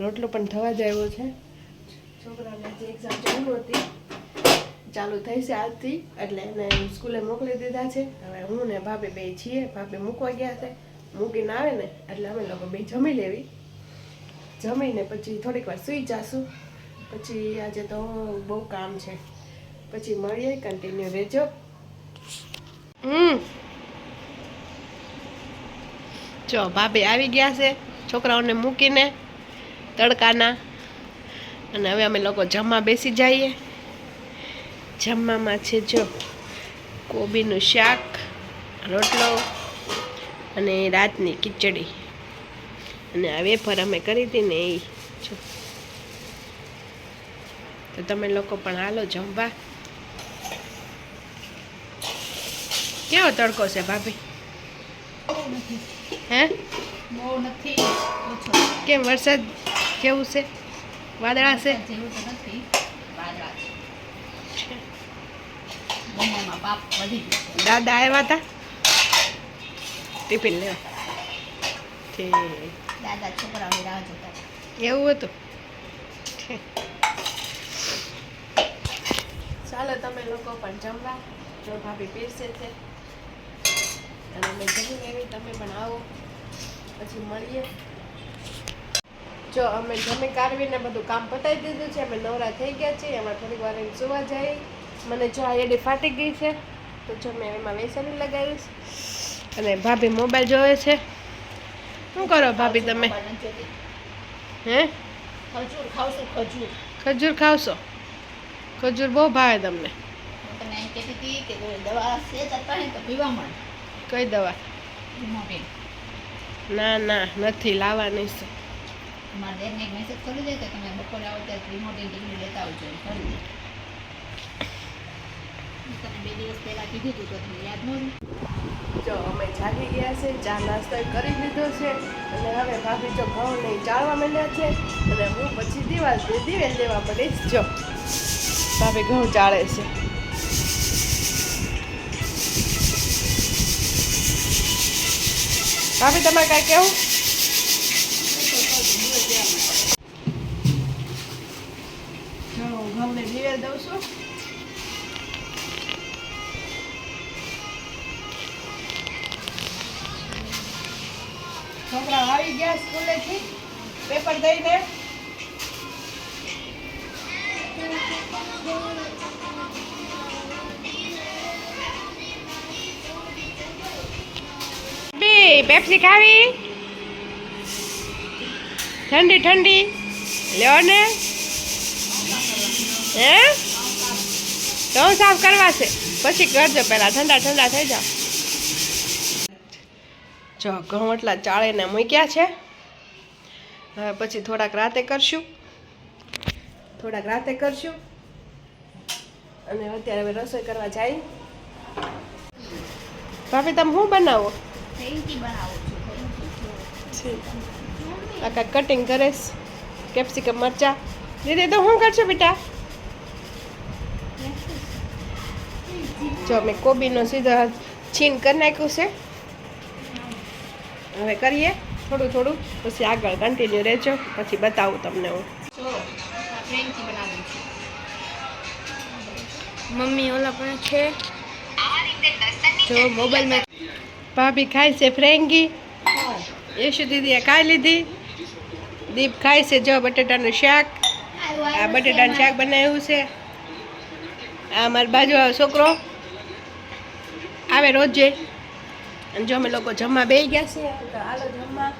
રોટલી પણ થવા જ છે. ચાલુ હતી થઈ છે આજથી, એટલે એને સ્કૂલે મોકલી દીધા છે, હવે હું ને ભાભી બે છીએ ભાભી મૂકવા ગયા છે મૂકીને આવે ને, એટલે અમે લોકો બે જમી લેવી. જમીને પછી થોડીક વાર સૂઈ જાશું. પછી આજે તો બહુ કામ છે. પછી મળીએ કન્ટિન્યુ રહેજો. જો, ભાભી આવી ગયા છે છોકરાઓને મૂકીને તડકાના. અને હવે અમે લોકો જમવા બેસી જઈએ. જમવામાં છે જો, કોબીનું શાક, રોટલો અને રાતની ખીચડી. અને આ વેફર અમે કરી હતી ને એ જો. તો તમે લોકો પણ હાલો જમવા કેવો તડકો છે ભાભી હે બહુ નથી ઓછો કેમ વરસાદ કેવું છે વાદળા છે જેવું તો નથી વાદળા છે બંનેમાં પાપ વધી ગયો છે. દાદા આવ્યા હતા ટિફિન લેવા ઠીક દાદા છોકરાઓની રાહ જોતા હતા. એવું હતું ઠીક. ચાલો તમે લોકો પણ જમવા. જો ભાભી પીરસે છે. અને અમે જમી લેવી તમે પણ આવો. પછી મળીએ. જો અમે જમી કાઢવીને બધું કામ પતાવી દીધું છે. અમે નવરા થઈ ગયા છીએ. એમાં થોડીક વાર એમ સુવા જાય. મને જો આ એડી ફાટી ગઈ છે તો જો મેં એમાં વેસણી લગાવીશ. અને ભાભી મોબાઈલ જોવે છે. શું કરો ભાભી તમે. હે? ખજૂર ખાવશો ખજૂર. ખજૂર ખાવશો? ખજૂર બહુ ભાવે તમને. હું તને કહેતી હતી કે કોઈ દવા ને તો પીવા કઈ દવા? મોટી ના ના નથી લાવવાની છે. મારા મેસેજ કરી દે તમે બપોરે આવો ત્યારે ડિગ્રી લેતા આવજો એમ કરી દે. મેં તને બે દિવસ પહેલા કીધું હતું તો યાદ નહોતું જો અમે જાગી ગયા છે ચા નાસ્તો કરી લીધો છે અને હવે ભાભી જો ઘઉં નહીં ચાળવા માંડ્યા છે અને હું પછી દિવાલ દિવેલ લેવા પડીશ જો. ભાભી ઘઉં ચાળે છે. ભાભી તમારે કાંઈ કેવું ઘઉંને દિવેલ દઉં છું. છોકરા આવી ગયા સ્કૂલેથી, પેપર દઈને. બી પેપ્સી ખાવી. ઠંડી ઠંડી. લ્યો ને. હે? તો સાફ કરવા છે. પછી કરજો પહેલાં, ઠંડા ઠંડા થઈ જાવ જો, ઘઉં એટલા ચાળીને મૂક્યા છે. હવે પછી થોડાક રાતે કરશું. થોડાક રાતે કરશું. અને અત્યારે હવે રસોઈ કરવા જાય. ભાભી, તમે શું બનાવો? ફેન્કી બનાવું છું ફેન્કી આ કાંઈક કટિંગ કરીશ કેપ્સિકમ મરચા દીદી તો શું કરશું બેટા જો મેં કોબીનો સીધો છીન કરી નાખ્યું છે હવે કરીએ થોડું થોડું પછી આગળ કન્ટિન્યુ રહેજો પછી બતાવું તમને હું જો આ ફ્રેન્કી બનાવું છું મમ્મી ઓલા પણ છે જો મોબાઈલમાં ભાભી ખાય છે ફ્રેન્ગી. યશુ દીદીએ ખાઈ લીધી. દીપ ખાય છે જો બટેટાનું શાક. આ બટેટાનું શાક બનાવ્યું છે. આ મારી બાજુ છોકરો. આવે રોજે. અને જો અમે લોકો જમવા બે ગયા છે તો હાલો જમવા.